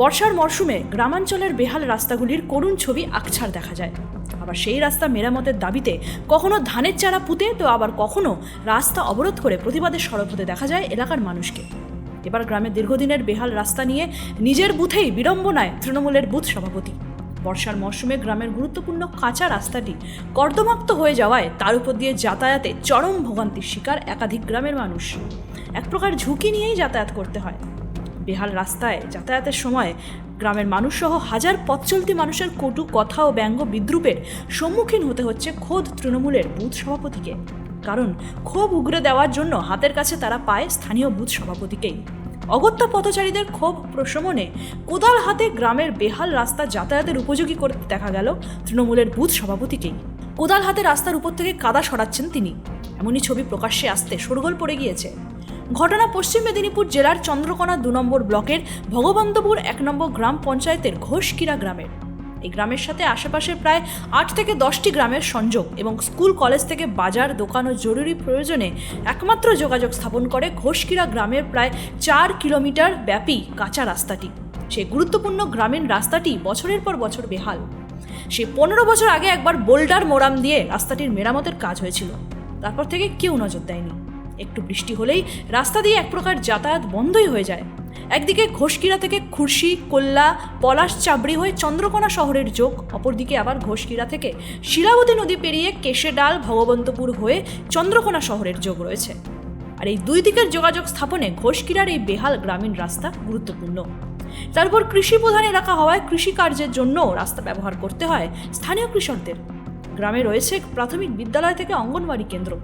বর্ষার মরশুমে গ্রামাঞ্চলের বেহাল রাস্তাগুলির করুণ ছবি আকছার দেখা যায়। আবার সেই রাস্তা মেরামতের দাবিতে কখনো ধানের চারা পুঁতে তো আবার কখনো রাস্তা অবরোধ করে প্রতিবাদের সরব হতে দেখা যায় এলাকার মানুষকে। এবার গ্রামের দীর্ঘদিনের বেহাল রাস্তা নিয়ে নিজের বুথেই বিড়ম্বনায় তৃণমূলের বুথ সভাপতি। বর্ষার মরশুমে গ্রামের গুরুত্বপূর্ণ কাঁচা রাস্তাটি কর্দমাক্ত হয়ে যাওয়ায় তার উপর দিয়ে যাতায়াতে চরম ভোগান্তির শিকার একাধিক গ্রামের মানুষ। এক প্রকার ঝুঁকি নিয়েই যাতায়াত করতে হয়। বেহাল রাস্তায় যাতায়াতের সময় গ্রামের মানুষসহ হাজার পথ চলতি মানুষের কটু কথা ও ব্যঙ্গ বিদ্রুপের সম্মুখীন হতে হচ্ছে খোদ তৃণমূলের বুথ সভাপতিকে। কারণ ক্ষোভ উগরে দেওয়ার জন্য হাতের কাছে তারা পায় স্থানীয় বুথ সভাপতিকেই। অগত্যা পথচারীদের ক্ষোভ প্রশমনে কোদাল হাতে গ্রামের বেহাল রাস্তা যাতায়াতের উপযোগী করতে দেখা গেল তৃণমূলের বুথ সভাপতিকেই। কোদাল হাতে রাস্তার উপর থেকে কাদা সরাচ্ছেন তিনি। এমনই ছবি প্রকাশ্যে আসতে শোরগোল পড়ে গিয়েছে। ঘটনা পশ্চিম মেদিনীপুর জেলার চন্দ্রকোনা দু নম্বর ব্লকের ভগবন্তপুর এক নম্বর গ্রাম পঞ্চায়েতের ঘোষকিরা গ্রামের। এই গ্রামের সাথে আশেপাশের প্রায় আট থেকে দশটি গ্রামের সংযোগ এবং স্কুল, কলেজ থেকে বাজার, দোকান ও জরুরি প্রয়োজনে একমাত্র যোগাযোগ স্থাপন করে ঘোষকিরা গ্রামের প্রায় চার কিলোমিটার ব্যাপী কাঁচা রাস্তাটি। সেই গুরুত্বপূর্ণ গ্রামীণ রাস্তাটি বছরের পর বছর বেহাল। সে পনেরো বছর আগে একবার বোল্ডার মোরাম দিয়ে রাস্তাটির মেরামতের কাজ হয়েছিল। তারপর থেকে কেউ নজর দেয়নি। একটু বৃষ্টি হলেই রাস্তা দিয়ে এক প্রকার যাতায়াত বন্ধই হয়ে যায়। একদিকে ঘোষকিরা থেকে খুরশি, কোল্লা, পলাশ চাবড়ি হয়ে চন্দ্রকোনা শহরের যোগ, অপরদিকে আবার ঘোষকিরা থেকে শিলাবতী নদী পেরিয়ে কেশেডাল, ভগবন্তপুর হয়ে চন্দ্রকোনা শহরের যোগ রয়েছে। আর এই দুই দিকের যোগাযোগ স্থাপনে ঘোষকিরার এই বেহাল গ্রামীণ রাস্তা গুরুত্বপূর্ণ। তারপর কৃষি প্রধান এলাকা হওয়ায় কৃষিকার্যের জন্য রাস্তা ব্যবহার করতে হয় স্থানীয় কৃষকদের। গ্রামে রয়েছে প্রাথমিক বিদ্যালয় থেকে অঙ্গনওয়াড়ি কেন্দ্র।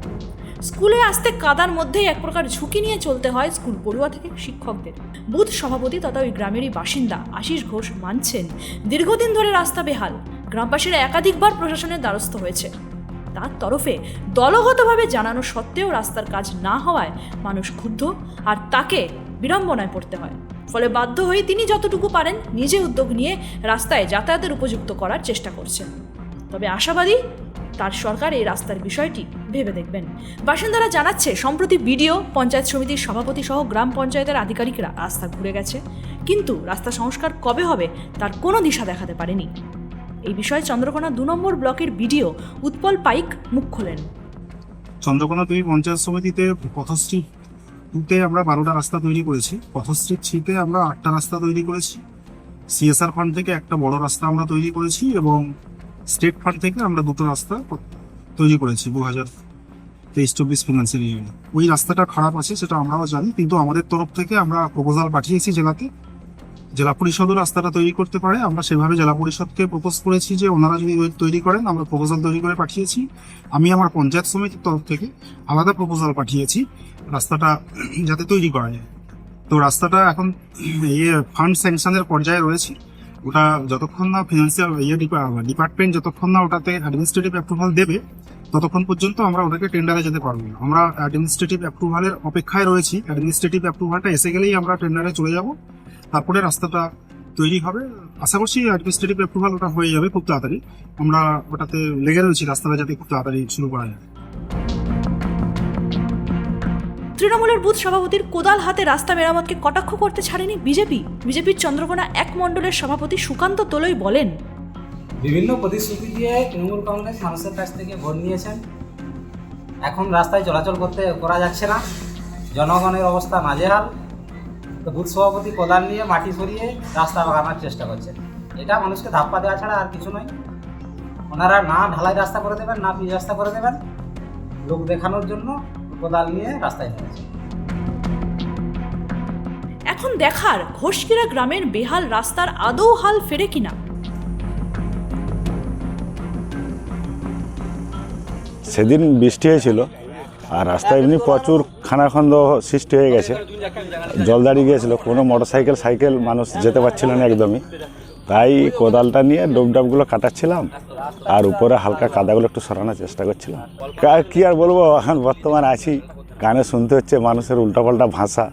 স্কুলে আসতে কাদার মধ্যেই এক প্রকার ঝুঁকি নিয়ে চলতে হয় স্কুল পড়ুয়া থেকে শিক্ষকদের। বুথ সভাপতি তথা ওই গ্রামেরই বাসিন্দা আশিস ঘোষ মানছেন, দীর্ঘদিন ধরে রাস্তা বেহাল, গ্রামবাসীরা একাধিকবার প্রশাসনের দ্বারস্থ হয়েছে। তার তরফে দলগতভাবে জানানো সত্ত্বেও রাস্তার কাজ না হওয়ায় মানুষ ক্ষুব্ধ আর তাকে বিড়ম্বনায় পড়তে হয়। ফলে বাধ্য হয়ে তিনি যতটুকু পারেন নিজে উদ্যোগ নিয়ে রাস্তায় যাতায়াতের উপযুক্ত করার চেষ্টা করছেন। তবে আশাবাদী, তার সরকার এই রাস্তার বিষয়টি ভেবে দেখবেন। বাসিন্দারা জানাচ্ছে, সম্প্রতি বিডিও, পঞ্চায়েত সমিতির সভাপতি সহ গ্রাম পঞ্চায়েতের আধিকারিকরা রাস্তা ঘুরে গেছে। কিন্তু রাস্তা সংস্কার কবে হবে তার কোনো দিশা দেখাতে পারেনি। এই বিষয়ে চন্দ্রকোনা দু নম্বর ব্লকের বিডিও উৎপল পাইক মুখ খোলেন। চন্দ্রকোনা দুই পঞ্চায়েত সমিতিতে পথশ্রী টুতে আমরা বারোটা রাস্তা তৈরি করেছি। পথশ্রী থ্রিতে আমরা আটটা রাস্তা তৈরি করেছি। সিএসআর ফান্ড থেকে একটা বড় রাস্তা আমরা তৈরি করেছি এবং স্টেট ফান্ড থেকে আমরা দুটো রাস্তা তৈরি করেছি দু হাজার তেইশ চব্বিশ ফিনান্সিয়াল ইয়ারে ওই রাস্তাটা খারাপ আছে, সেটা আমরাও জানি, কিন্তু আমাদের তরফ থেকে আমরা প্রপোজাল পাঠিয়েছি জেলাতে জেলা পরিষদও রাস্তাটা তৈরি করতে পারে, আমরা সেভাবে জেলা পরিষদকে প্রপোজ করেছি যে ওনারা যদি তৈরি করেন, আমরা প্রপোজাল তৈরি করে পাঠিয়েছি। আমি আমার পঞ্চায়েত সমিতির তরফ থেকে আলাদা প্রপোজাল পাঠিয়েছি, রাস্তাটা যাতে তৈরি করা যায়। তো রাস্তাটা এখন ইয়ে ফান্ড স্যাংশনের পর্যায়ে রয়েছে। ওটা যতক্ষণ না ফিনান্সিয়াল ইয়ে ডিপার্টমেন্ট যতক্ষণ না ওটাতে অ্যাডমিনিস্ট্রেটিভ অ্যাপ্রুভাল দেবে, ততক্ষণ পর্যন্ত আমরা ওটাকে টেন্ডারে যেতে পারব না। আমরা অ্যাডমিনিস্ট্রেটিভ অ্যাপ্রুভালের অপেক্ষায় রয়েছি। অ্যাডমিনিস্ট্রেটিভ অ্যাপ্রুভালটা এসে গেলেই আমরা টেন্ডারে চলে যাব। তারপরে রাস্তাটা তৈরি হবে। আশা করছি অ্যাডমিনিস্ট্রেটিভ অ্যাপ্রুভাল ওটা হয়ে যাবে খুব তাড়াতাড়ি। আমরা ওটাতে লেগে রয়েছি, রাস্তাটা যাতে খুব তাড়াতাড়ি শুরু করা যায়। তৃণমূলের বুথ সভাপতির কোদাল হাতে রাস্তা মেরামতকে কটাক্ষ করতে ছাড়েনি বিজেপি? বিজেপির চন্দ্রকোনা এক মণ্ডলের সভাপতি সুকান্ত তোলই বলেন। বিভিন্ন প্রতিশ্রুতি দিয়ে তৃণমূল কংগ্রেস মানুষের কাছ থেকে ভোট নিয়েছেন। এখন রাস্তায় চলাচল করতে করা যাচ্ছে না। জনগণের অবস্থা নাজেহাল। তো বুথ সভাপতি কোদাল নিয়ে মাটি সরিয়ে রাস্তা বাগানোর চেষ্টা করছেন। এটা মানুষকে ধাপ্পা দেওয়া ছাড়া আর কিছু নয়। ওনারা না ঢালাই রাস্তা করে দেবেন, না পিচ রাস্তা করে দেবেন। লোক দেখানোর জন্য কোদাল নিয়ে রাস্তায় নেমেছে এখন দেখার ঘোষকিরা গ্রামের বেহাল রাস্তার আদৌ হাল ফেরে কিনা? সেদিন বৃষ্টি হয়েছিল আর রাস্তায় এমনি প্রচুর খানাখন্দ সৃষ্টি হয়ে গেছে। জল দাঁড়িয়ে গিয়েছিল কোনো মোটর সাইকেল সাইকেল মানুষ যেতে পারছিল না একদমই। তাই কোদালটা নিয়ে ডোবডাবগুলো কাটাচ্ছিলাম। আর উপরে হালকা কাদাগুলো একটু সরানোর চেষ্টা করছিলাম। কা- আর বলব, এখন বর্তমান আছি, কানে শুনতে হচ্ছে মানুষের উল্টাপাল্টা ভাষা।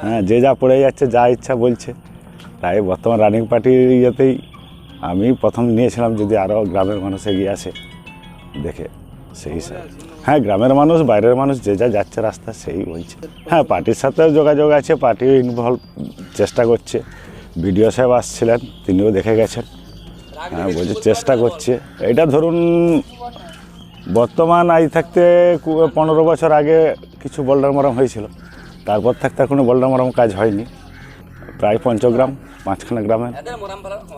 হ্যাঁ যে যা পড়ে যাচ্ছে, যা ইচ্ছা বলছে। তাই বর্তমান রানিং পার্টির ইয়েতেই আমি প্রথম নিয়েছিলাম যদি আরও গ্রামের মানুষ এগিয়ে আসে, দেখে সেই হিসাবে। হ্যাঁ গ্রামের মানুষ, বাইরের মানুষ, যে যা যাচ্ছে রাস্তা সেই বলছে। হ্যাঁ পার্টির সাথেও যোগাযোগ আছে পার্টিও ইনভলভ চেষ্টা করছে। বিডিও সাহেব আসছিলেন, তিনিও দেখে গেছেন। হ্যাঁ বলছি চেষ্টা করছে। এটা ধরুন বর্তমান আজ থাকতে কু- পনেরো বছর আগে কিছু বোল্ডার মরম হয়েছিল। তারপর থাকতে কোনো বোল্ডার মরম কাজ হয়নি। প্রায় পঞ্চগ্রাম পাঁচখানা গ্রামে।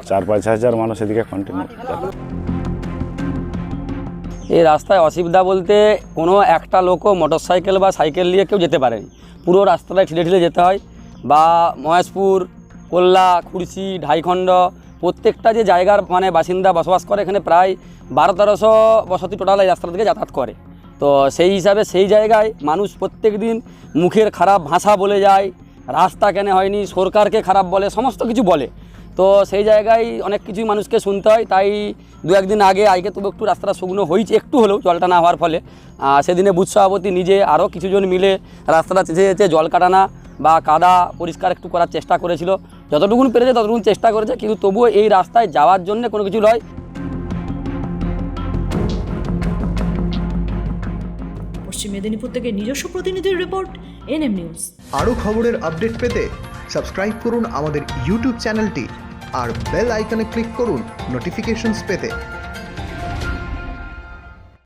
চার পাঁচ হাজার মানুষ এদিকে কন্টিনিউ এই রাস্তায় অসুবিধা বলতে কোনো একটা লোকও মোটর সাইকেল বা সাইকেল নিয়ে কেউ যেতে পারেনি। পুরো রাস্তাটায় ঠিলে ঠিলে যেতে হয়। বা মহেশপুর কোল্লা খুরসি ঢাইখণ্ড প্রত্যেকটা যে জায়গার মানে বাসিন্দা বসবাস করে এখানে প্রায় বারো তেরোশো বসতি টোটাল এই রাস্তা থেকে যাতায়াত করে। তো সেই হিসাবে সেই জায়গায় মানুষ প্রত্যেক দিন মুখের খারাপ ভাষা বলে যায়, রাস্তা কেন হয়নি, সরকারকে খারাপ বলে, সমস্ত কিছু বলে। তো সেই জায়গায় অনেক কিছুই মানুষকে শুনতে হয়, তাই দু একদিন আগে আজকে তবু একটু রাস্তাটা শুকনো হয়েছে, একটু হলেও জলটা না হওয়ার ফলে। সেদিনে বুথ সভাপতি নিজে আরও কিছুজন মিলে রাস্তাটা চেঁচে চেঁচে জল কাটানা বা কাদা পরিষ্কার একটু করার চেষ্টা করেছিল। যতটুকুন পেরেছে ততটুকুন চেষ্টা করেছে কিন্তু তবুও এই রাস্তায় যাওয়ার জন্য কোনো কিছু নয়। পশ্চিম মেদিনীপুর থেকে নিজস্ব প্রতিনিধির রিপোর্ট এনএম নিউজ। আরও খবরের আপডেট পেতে সাবস্ক্রাইব করুন আমাদের ইউটিউব চ্যানেলটি আর বেল আইকনে ক্লিক করুন নোটিফিকেশনস পেতে।